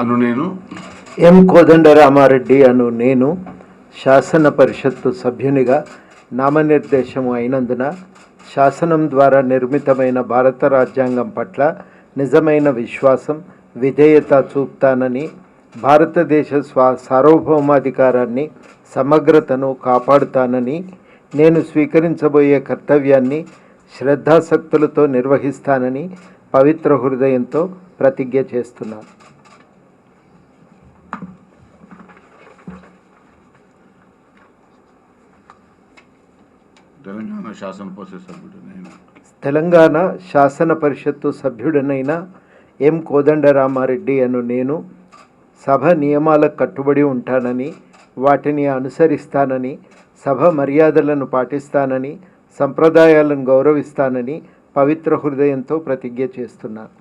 అను నేను. ఎం కోదండరామారెడ్డి అను నేను శాసన పరిషత్తు సభ్యునిగా నామనిర్దేశం అయినందున శాసనం ద్వారా నిర్మితమైన భారత రాజ్యాంగం పట్ల నిజమైన విశ్వాసం విధేయత చూపుతానని భారతదేశ స్వా సార్వభౌమాధికారాన్ని సమగ్రతను కాపాడుతానని నేను స్వీకరించబోయే కర్తవ్యాన్ని శ్రద్ధాసక్తులతో నిర్వహిస్తానని పవిత్ర హృదయంతో ప్రతిజ్ఞ చేస్తున్నాను. తెలంగాణ శాసన పరిషత్ సభ్యుడు తెలంగాణ శాసన పరిషత్తు సభ్యుడనైన ఎం కోదండరామారెడ్డి అను నేను సభ నియమాలకు కట్టుబడి ఉంటానని వాటిని అనుసరిస్తానని సభ మర్యాదలను పాటిస్తానని సంప్రదాయాలను గౌరవిస్తానని పవిత్ర హృదయంతో ప్రతిజ్ఞ చేస్తున్నాను.